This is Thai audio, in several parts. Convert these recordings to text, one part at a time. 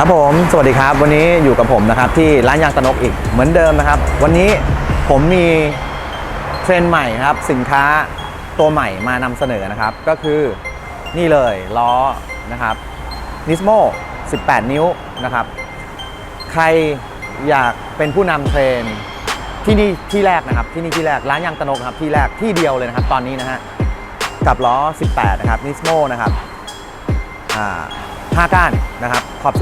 ครับผมสวัสดีครับ วันนี้อยู่กับผมนะครับที่ร้านยางตะนกอีกเหมือนเดิมนะครับ วันนี้ผมมีเทรนด์ใหม่ครับ สินค้าตัวใหม่มานำเสนอนะครับ ก็คือนี่เลยล้อนะครับ Nismo 18 นิ้วนะครับ ใครอยากเป็นผู้นำเทรนด์ที่นี่ที่แรกนะครับ ที่นี่ที่แรกร้านยางตะนกครับที่แรกที่เดียวเลยนะครับ ตอนนี้นะฮะกับล้อ 18 นะครับ Nismo นะครับอ่า 5 ก้านนะครับ ขอบ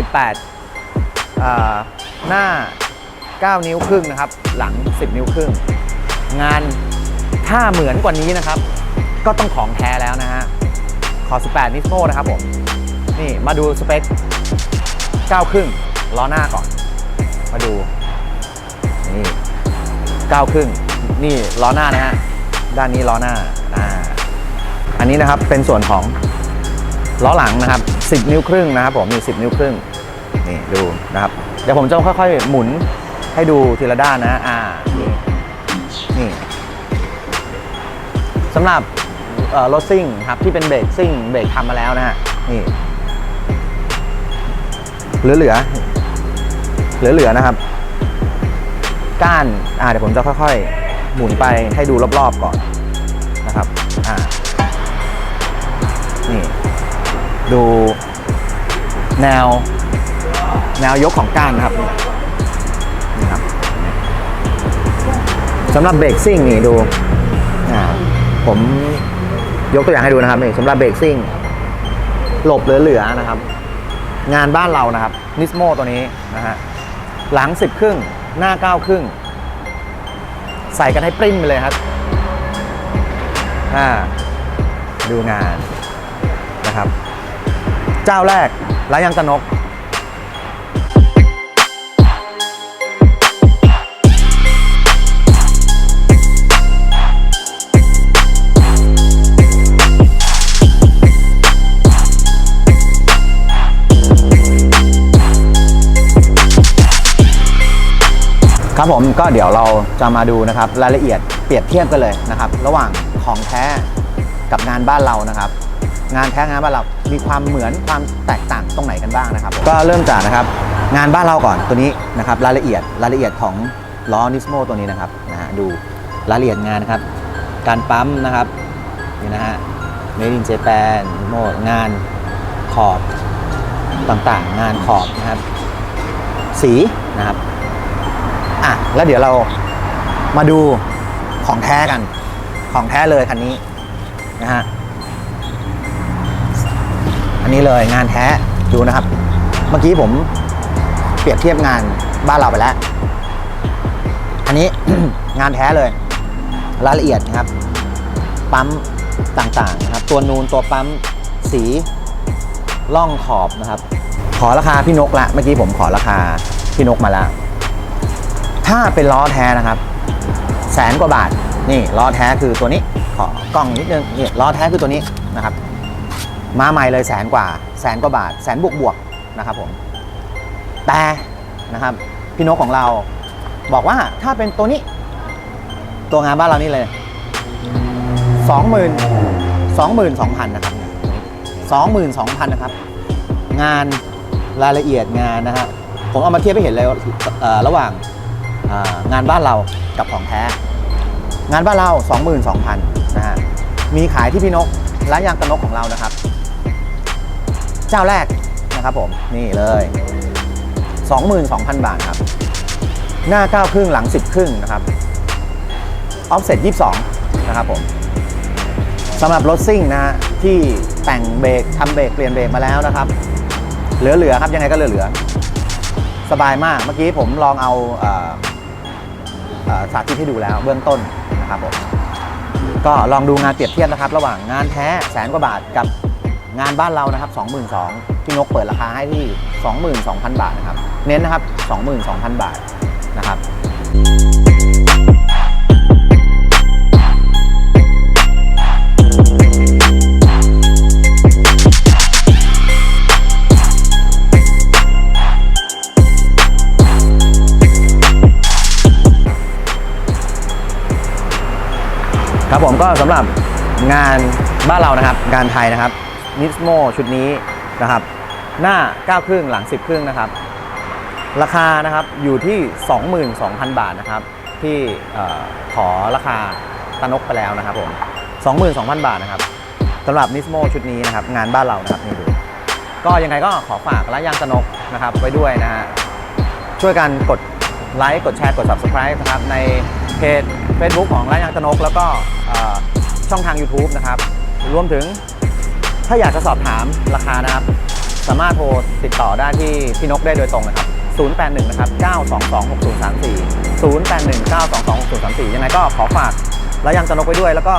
18 หน้า 9 นิ้วครึ่งนะครับ หลัง 10 นิ้วครึ่ง งานถ้าเหมือนกว่านี้นะครับ ก็ต้องของแท้แล้วนะฮะ ขอบ 18 นิสโมนะครับผม นี่มาดูสเปค 9 ครึ่งล้อหน้าก่อน มาดู นี่ 9 ครึ่ง นี่ล้อหน้านะฮะ ด้านนี้ล้อหน้า อ่า อันนี้นะครับเป็นส่วนของล้อหลังนะครับ 10 นิ้วครึ่งนะครับผมมี10 นิ้วครึ่งนี่ดูนะครับเดี๋ยวผมจะค่อยๆ หมุนให้ดูทีละด้านนะอ่านี่นี่สำหรับเอ่อรถซิ่งครับที่เป็นเบรกซิ่งเบรกทำมาแล้วนะฮะนี่เหลือเหลือเหลือเหลือๆนะครับ ก้านอ่าเดี๋ยวผมจะค่อยๆ หมุนไปให้ดูรอบๆก่อนนะครับ ดูแนวแนวยกของก้านนะครับนี่ครับสำหรับเบรกซิ่งนี่ดูผมยกตัวอย่างให้ดูนะครับนี่สำหรับเบรกซิ่งหลบเหลือๆนะครับ งานบ้านเรานะครับนิสโมตัวนี้นะฮะหลัง10ครึ่งหน้า9ครึ่งใส่กันให้ปริ้นไปเลยครับอ่าดูงานนะครับ เจ้าแรกร้านยางตะนกครับผมก็เดี๋ยวเราจะมาดูนะครับรายละเอียดเปรียบเทียบกันเลยนะครับ ระหว่างของแท้กับงานบ้านเรานะครับ งานแท้งานบ้านเรามีความเหมือนความแตกต่างตรงไหนกันบ้างนะครับ ก็เริ่มจากนะครับงานบ้านเราก่อนตัวนี้นะครับรายละเอียดรายละเอียดของล้อนิสโมตัวนี้นะครับนะฮะดูรายละเอียดงานนะครับ การปั๊มนะครับนี่นะฮะ Made in Japan โมงานขอบต่างๆ งานขอบนะครับ สีนะครับอะแล้วเดี๋ยวเรามาดูของแท้กันของแท้เลยคันนี้นะฮะ อันนี้เลยงานแท้ดูนะครับ เมื่อกี้ผมเปรียบเทียบงานบ้านเราไปแล้ว อันนี้ งานแท้เลย รายละเอียดนะครับ ปั๊มต่างๆนะครับ ตัวนูนตัวปั๊มสีล่องขอบนะครับ ขอราคาพี่นกละเมื่อกี้ผมขอราคาพี่นกมาแล้วถ้าเป็นล้อแท้นะครับ แสนกว่าบาทนี่ล้อแท้คือตัวนี้ขอกล้องนิดนึงนี่ล้อแท้คือตัวนี้นะครับ มาใหม่เลยแสนกว่าแสนกว่าบาท แสนบวกบวกๆนะครับผมแต่นะครับพี่นกของเราบอกว่าถ้าเป็นตัวนี้ ตัวงานบ้านเรานี่เลยสองหมื่นสองหมื่นสองพันนะครับสองหมื่นสองพันนะครับ งานรายละเอียดงานนะฮะผมเอามาเทียบให้เห็นเลยเระหว่างางานบ้านเรากับของแท้ งานบ้านเรา 22,000นะฮะมีขายที่พี่นกร้านยางตะนกของเรานะครับ เจ้าแรกนะครับผมนี่เลย 22,000 บาทครับ หน้า 9 ครึ่งหลัง 10 ครึ่งนะครับออฟเซ็ต22 นะครับผมสำหรับรถซิ่งนะฮะที่แต่งเบรกทำเบรกเปลี่ยนเบรกมาแล้วนะครับ เหลือๆครับยังไงก็เหลือๆสบายมากเมื่อกี้ผมลองเอาสาธิตให้ดูแล้วเบื้องต้นนะครับผมก็ลองดูงานเปรียบเทียบนะครับ ระหว่างงานแท้แสนกว่าบาทกับ งานบ้านเรานะครับ 22,000พี่นกเปิดราคาให้ที่ 22,000 บาทนะครับ เน้นนะครับ 22,000 บาทนะครับครับผมก็สำหรับงานบ้านเรานะครับ งานไทยนะครับ นิสโมชุดนี้นะครับ หน้า 9 ครึ่งหลัง 10 ครึ่งนะครับ ราคานะครับอยู่ที่ 22,000 บาทนะครับ ที่ขอราคาตะนกไปแล้วนะครับผม22,000 บาทนะครับสำหรับนิสโมชุดนี้นะครับ งานบ้านเรานะครับนี่ดูก็ยังไงก็ขอฝากร้านยางตะนกนะครับไว้ด้วยนะฮะช่วยกันกดไลค์กดแชร์กด Subscribe นะครับในเพจ Facebook ของร้านยางตะนก แล้วก็ช่องทาง YouTube นะครับ รวมถึง ถ้าอยากจะสอบถามราคานะครับ สามารถโทรติดต่อได้ที่พี่นกได้โดยตรงนะครับ 081 นะครับ 922 6034 081 922 6034 ยังไงก็ขอฝากร้านยางตะนกไว้ด้วย แล้วก็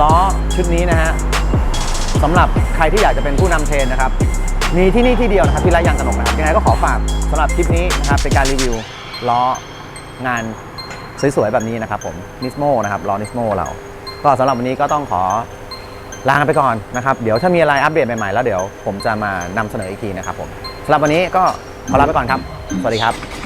ล้อชุดนี้นะฮะสำหรับใครที่อยากจะเป็นผู้นำเทรนนะครับ มีที่นี่ที่เดียวนะครับที่ร้านยางสนกนะครับ ยังไงก็ขอฝากสำหรับคลิปนี้นะครับเป็นการรีวิวล้องานสวยๆแบบนี้นะครับผมนิสโมนะครับล้อนิสโมเรา ก็สำหรับวันนี้ก็ต้องขอ ลาไปก่อนนะครับ เดี๋ยวถ้ามีอะไรอัปเดตใหม่ๆ แล้วเดี๋ยวผมจะมานำเสนออีกทีนะครับผมสำหรับวันนี้ก็ขอลาไปก่อนครับ สวัสดีครับ